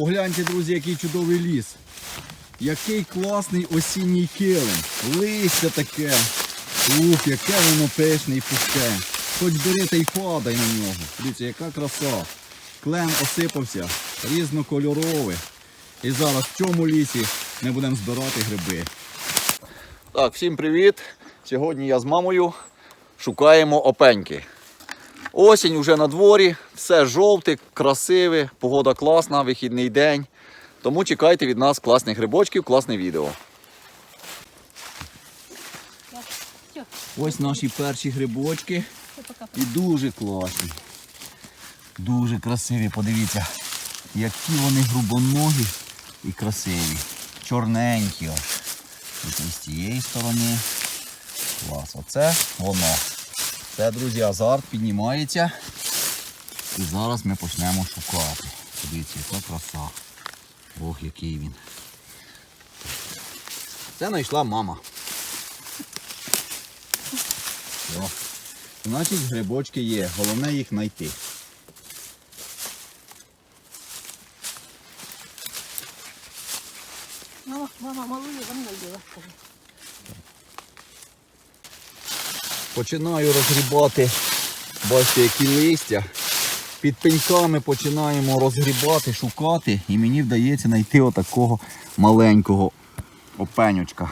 Погляньте, друзі, який чудовий ліс. Який класний осінній килим. Листя таке. Ух, яке воно пишне і пусте. Хоч бери та й падай на нього. Дивіться, яка краса. Клен осипався, різнокольоровий. І зараз в цьому лісі ми будемо збирати гриби. Так, всім привіт! Сьогодні я з мамою шукаємо опеньки. Осінь уже на дворі, все жовте, красиве, погода класна, вихідний день. Тому чекайте від нас класних грибочків, класне відео. Ось наші перші грибочки. І дуже класні. Дуже красиві, подивіться, які вони грубоногі і красиві. Чорненькі. Ось з цієї сторони. Клас. Оце воно. Це, друзі, азарт піднімається. І зараз ми почнемо шукати. Подивіться, яка краса. Ох, який він. Це знайшла мама. О. Значить, грибочки є, головне їх знайти. Мама, мама малую, вон найдела. скажи. Починаю розгрібати, бачите, які листя. Під пеньками починаємо розгрібати, шукати, і мені вдається знайти отакого маленького опенючка.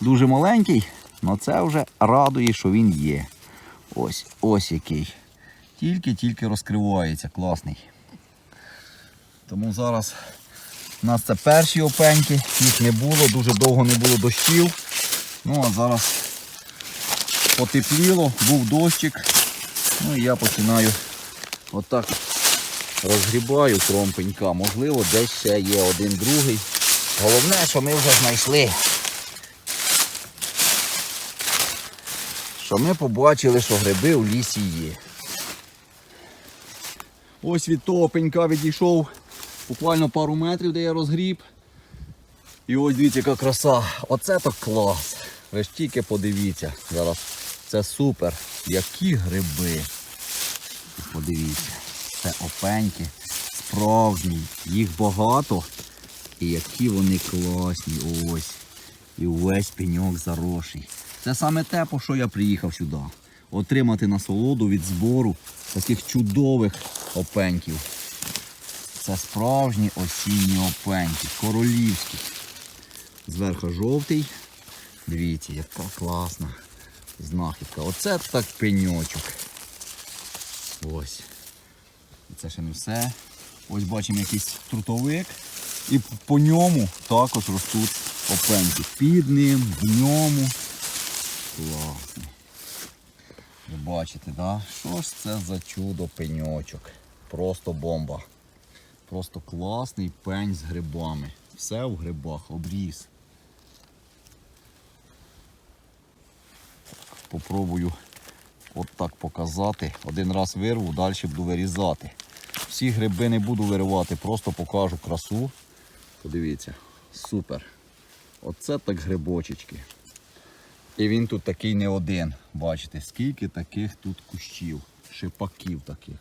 Дуже маленький, але це вже радує, що він є. Ось, ось який. Тільки-тільки розкривається, класний. Тому зараз у нас це перші опеньки, їх не було, дуже довго не було дощів. Ну а зараз потепліло, був дощик. Ну і я починаю отак розгрібаю кромпенька. Можливо, десь ще є один другий. Головне, що ми вже знайшли. Що ми побачили, що гриби у лісі є. Ось від того пенька відійшов буквально пару метрів, де я розгріб. І ось дивіться, яка краса. Оце то клас. Ви ж тільки подивіться. Зараз це супер. Які гриби. Подивіться. Це опеньки. Справжні. Їх багато. І які вони класні. Ось. І увесь пеньок заросший. Це саме те, по що я приїхав сюди. Отримати насолоду від збору таких чудових опеньків. Це справжні осінні опеньки, королівські. Зверху жовтий. Дивіться, яка класна знахідка. Оце так пеньочок. Ось. Це ще не все. Ось бачимо якийсь трутовик. І по ньому також ростуть опеньки. Під ним, в ньому. Класний. Ви бачите, да? що ж це за чудо пеньочок? Просто бомба. Просто класний пень з грибами. Все в грибах, обріз. Попробую от так показати. Один раз вирву, далі буду вирізати. Всі гриби не буду виривати, просто покажу красу. Подивіться, супер. Оце так грибочечки. І він тут такий не один. Бачите, скільки таких тут кущів, шипаків таких.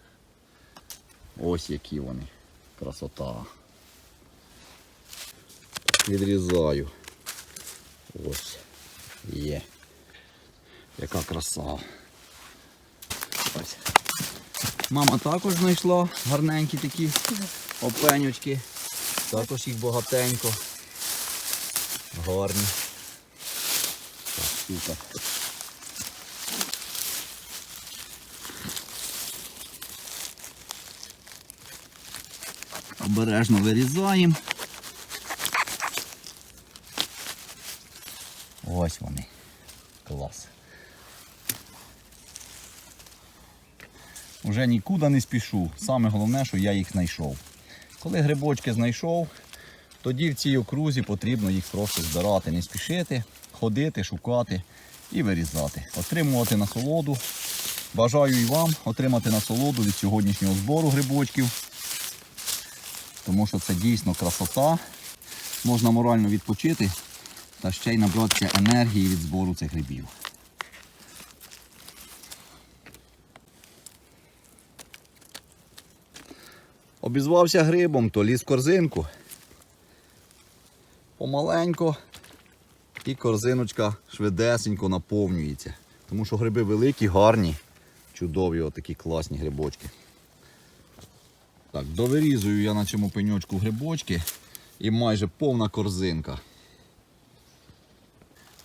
Ось які вони. Красота. Відрізаю. Ось. Є. Яка краса. Ось. Мама також знайшла гарненькі такі опенючки. Також їх багатенько. Гарні. Так, супер. Обережно вирізаємо. Ось вони. Клас. Уже нікуди не спішу. Саме головне, що я їх знайшов. Коли грибочки знайшов, тоді в цій окрузі потрібно їх просто збирати, не спішити, ходити, шукати і вирізати. Отримувати насолоду. Бажаю і вам отримати насолоду від сьогоднішнього збору грибочків. Тому що це дійсно красота. Можна морально відпочити та ще й набратися енергії від збору цих грибів. Обізвався грибом, то ліз корзинку. Помаленько і корзиночка швидесенько наповнюється. Тому що гриби великі, гарні, чудові, отакі класні грибочки. Так, довирізую я на цьому пеньочку грибочки і майже повна корзинка.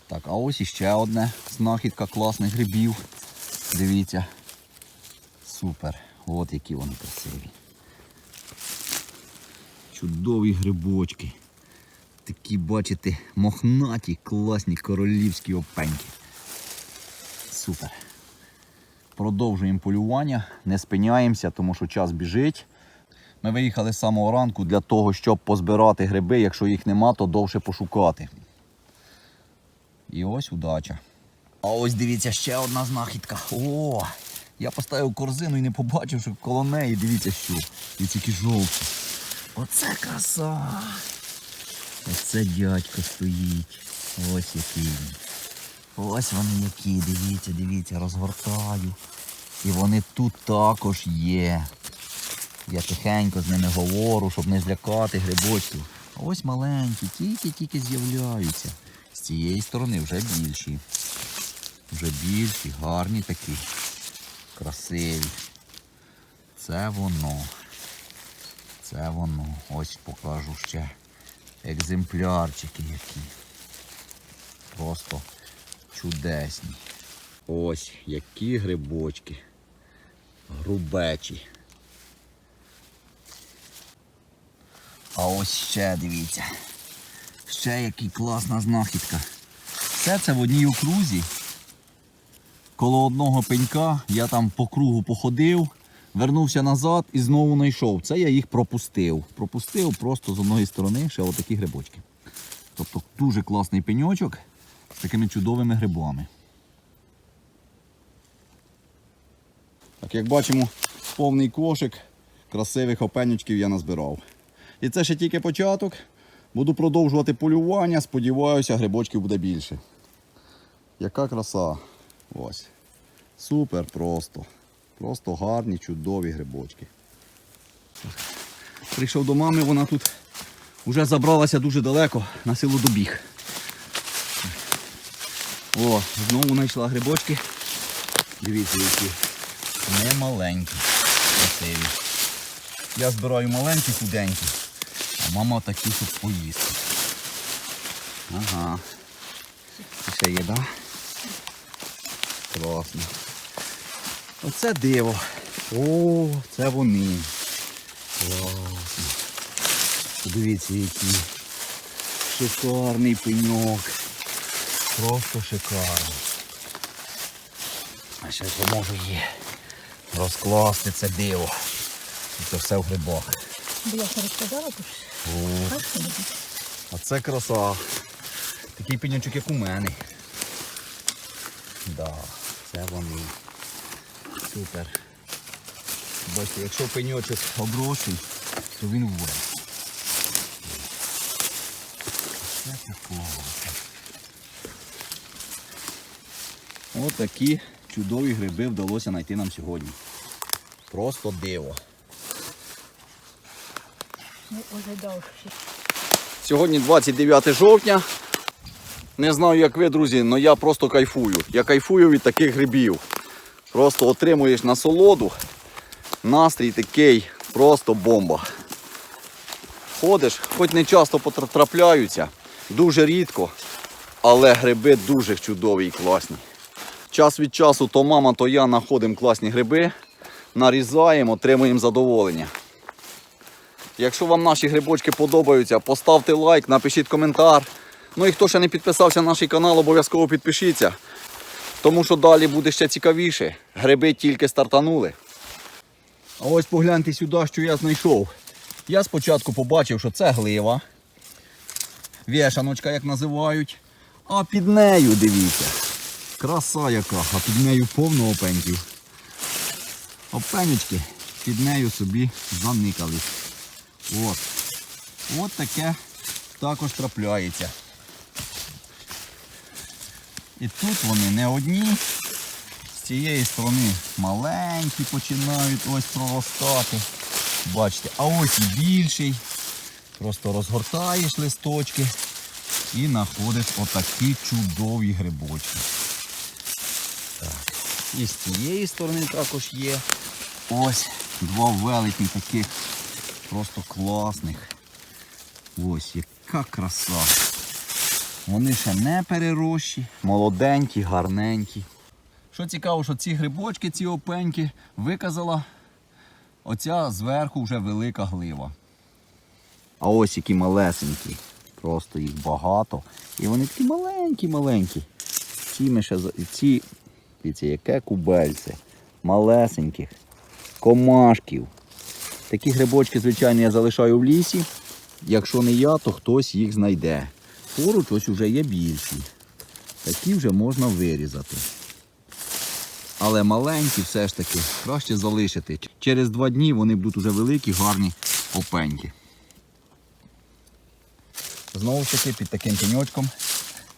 Так, а ось іще одне знахідка класних грибів. Дивіться. Супер. От які вони красиві. Чудові грибочки. Такі, бачите, мохнаті, класні королівські опеньки. Супер. Продовжуємо полювання, не спиняємося, тому що час біжить. Ми виїхали з самого ранку для того, щоб позбирати гриби. Якщо їх нема, то довше пошукати. І ось удача. А ось дивіться, ще одна знахідка. О! Я поставив корзину і не побачив, що коло неї дивіться що. І тільки жовті. Оце краса! Оце дядько стоїть. Ось який. Ось вони які, дивіться, дивіться, розгортаю. І вони тут також є. Я тихенько з ними говорю, щоб не злякати грибочків. А ось маленькі, тільки-тільки з'являються. З цієї сторони вже більші. Вже більші, гарні такі. Красиві. Це воно. Це воно. Ось покажу ще екземплярчики які. Просто чудесні. Ось які грибочки. Грубечі. А ось ще дивіться. Ще який класна знахідка. Все це в одній окрузі. Коло одного пенька я там по кругу походив, вернувся назад і знову знайшов. Це я їх пропустив. Пропустив просто з одної сторони ще отакі грибочки. Тобто дуже класний пеньочок з такими чудовими грибами. Так, як бачимо, повний кошик красивих опенючків я назбирав. І це ще тільки початок. Буду продовжувати полювання, сподіваюся, грибочків буде більше. Яка краса. Ось. Супер просто. Просто гарні, чудові грибочки. Прийшов до мами, вона тут вже забралася дуже далеко, на силу добіг. О, знову знайшла грибочки. Дивіться, які немаленькі, красиві. Я збираю маленькі, худенькі, а мама такі, щоб поїсти. Ага. Ще є, так? Да? Класно. Оце диво. О, це вони. Класно. Подивіться, який шикарний пеньок. Просто шикарний. А ще поможу її розкласти це диво. І Це все в грибах. Бо я розказала, не а це краса. Такий пеньочок, як у мене. Да, це вони. Супер. Бачите, якщо пеньочок оброший, то він вуре. Це такого. Ось такі чудові гриби вдалося знайти нам сьогодні. Просто диво. не ожидав. Сьогодні 29 жовтня. Не знаю, як ви, друзі, але я просто кайфую. Я кайфую від таких грибів. Просто отримуєш насолоду. Настрій такий, просто бомба. Ходиш, хоч не часто потрапляються, дуже рідко, але гриби дуже чудові і класні. Час від часу то мама, то я знаходимо класні гриби, нарізаємо, отримуємо задоволення. Якщо вам наші грибочки подобаються, поставте лайк, напишіть коментар. Ну і хто ще не підписався на наш канал, обов'язково підпишіться. Тому що далі буде ще цікавіше. Гриби тільки стартанули. А ось погляньте сюди, що я знайшов. Я спочатку побачив, що це глива. Вішаночка, як називають. А під нею, дивіться. Краса яка, а під нею повно опеньків. Опенечки під нею собі заникались. От. От таке також трапляється. І тут вони не одні. З цієї сторони маленькі починають ось проростати. Бачите, а ось і більший. Просто розгортаєш листочки і знаходиш отакі чудові грибочки. Так. І з цієї сторони також є. Ось два великих таких просто класних. Ось яка краса. Вони ще не перерощі, молоденькі, гарненькі. Що цікаво, що ці грибочки, ці опеньки виказала оця зверху вже велика глива. А ось які малесенькі. Просто їх багато. І вони такі маленькі-маленькі. Ці ми ще ці, дивіться, яке кубельце. Малесеньких. Комашків. Такі грибочки, звичайно, я залишаю в лісі. Якщо не я, то хтось їх знайде. Поруч ось вже є більші. Такі вже можна вирізати. Але маленькі все ж таки краще залишити. Через два дні вони будуть уже великі, гарні опеньки. Знову ж таки під таким пеньочком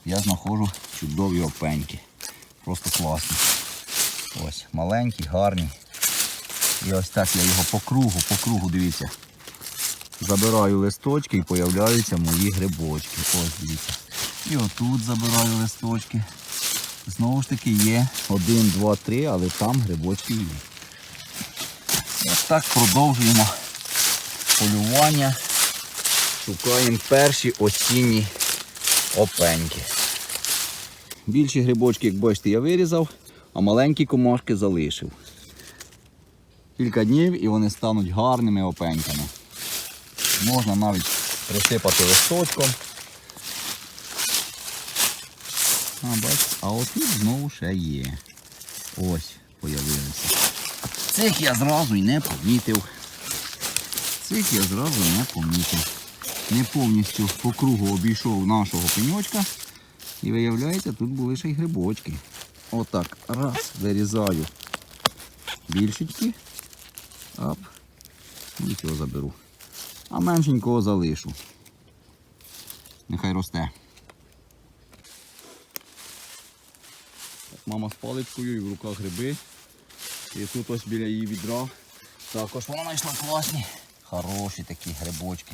я знаходжу чудові опеньки. Просто класні. Ось, маленькі, гарні. І ось так я його по кругу, по кругу, дивіться. Забираю листочки і появляються мої грибочки. Ось дивіться. І отут забираю листочки. Знову ж таки є один, два, три, але там грибочки є. Ось так продовжуємо полювання. Шукаємо перші осінні опеньки. Більші грибочки, як бачите, я вирізав, а маленькі комашки залишив. Кілька днів і вони стануть гарними опеньками. Можна навіть присипати листочком. А, а от тут знову ще є. Ось появилися. Цих я зразу й не помітив. Цих я зразу не помітив. Не повністю по кругу обійшов нашого пеньочка. І виявляється, тут були ще й грибочки. Отак. Раз, вирізаю більшечки. Ап. І цього заберу. А меншенького залишу. Нехай росте. Так, Мама з паличкою і в руках гриби. І тут ось біля її відра. Також вона знайшла класні. Хороші такі грибочки.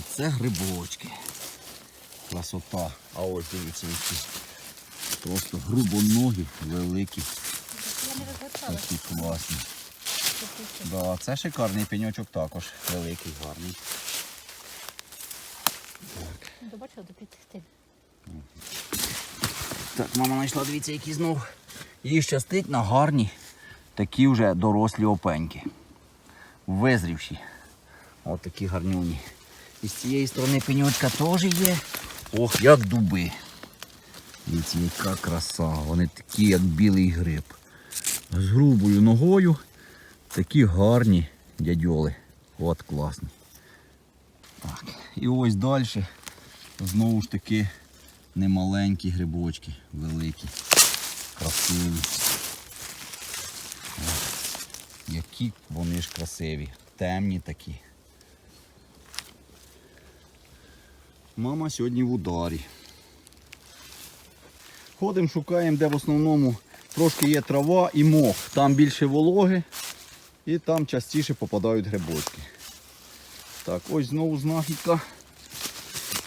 Оце грибочки. Красота. А ось дивіться які. Просто грубоногі, великі, такі класні. Да, це шикарний пеньочок також. Великий, гарний. Добачила до під. Так, мама знайшла, дивіться, які знов. Їй щастить на гарні такі вже дорослі опеньки. Визрівші. От такі гарнюні. І з цієї сторони пеньочка теж є. Ох, як дуби. Дивіться, яка краса. Вони такі, як білий гриб. З грубою ногою. Такі гарні дядьоли. От класні. Так. І ось далі. Знову ж таки немаленькі грибочки, великі, красиві. Які вони ж красиві, темні такі. Мама сьогодні в ударі. Ходимо, шукаємо, де в основному трошки є трава і мох. Там більше вологи і там частіше попадають грибочки. Так, ось знову знахідка.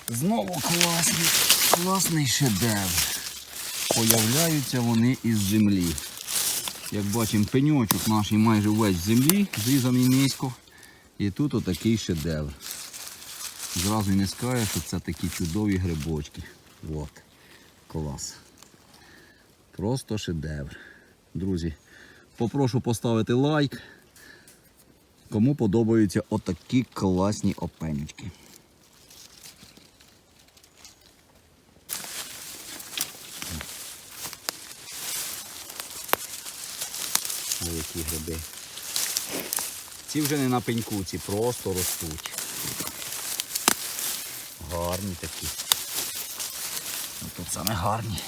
Знову класний, класний шедевр. Появляються вони із землі. Як бачимо, пеньочок наш майже весь в землі, зрізаний низько. І тут отакий шедевр. Зразу не скажеш, що це такі чудові грибочки. От. Клас. Просто шедевр. Друзі, попрошу поставити лайк. Кому подобаються отакі класні опенючки. Великі гриби. Ці вже не на пеньку, ці просто ростуть. Гарні такі. Ну, Тут саме гарні.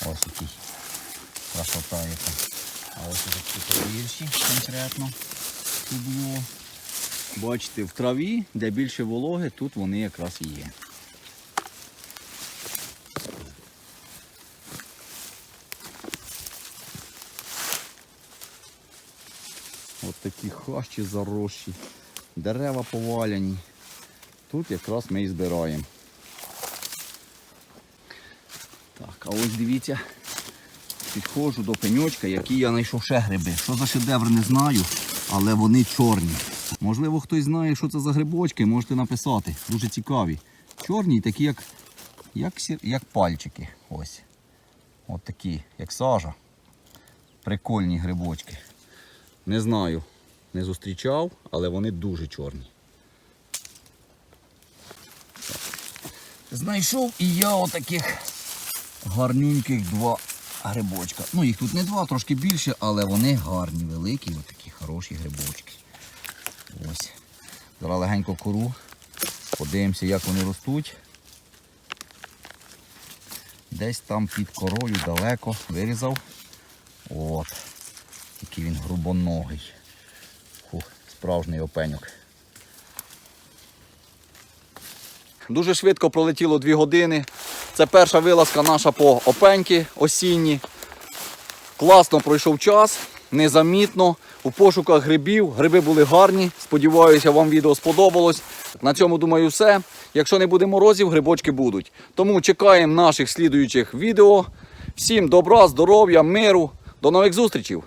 Ось який. Красота яка. А ось уже такі побільші конкретно. Тут було. Бачите, в траві, де більше вологи, тут вони якраз і є. які хащі заросші, дерева поваляні. Тут якраз ми і збираємо. Так, а ось дивіться, підходжу до пеньочка, який я знайшов ще гриби. Що за шедевр, не знаю, але вони чорні. Можливо, хтось знає, що це за грибочки, можете написати. Дуже цікаві. Чорні, такі, як, як, як пальчики. Ось. От такі, як сажа. Прикольні грибочки. Не знаю, не зустрічав, але вони дуже чорні. Знайшов і я отаких гарнюньких два грибочка. Ну, їх тут не два, трошки більше, але вони гарні, великі, отакі хороші грибочки. Ось. Зараз легенько кору. Подивимося, як вони ростуть. Десь там під корою далеко вирізав. От. Який він грубоногий. Фух, справжній опеньок. Дуже швидко пролетіло 2 години. Це перша вилазка наша по опеньки осінні. Класно пройшов час, незамітно. У пошуках грибів. Гриби були гарні. Сподіваюся, вам відео сподобалось. На цьому думаю все. Якщо не буде морозів, грибочки будуть. Тому чекаємо наших слідуючих відео. Всім добра, здоров'я, миру. До нових зустрічей!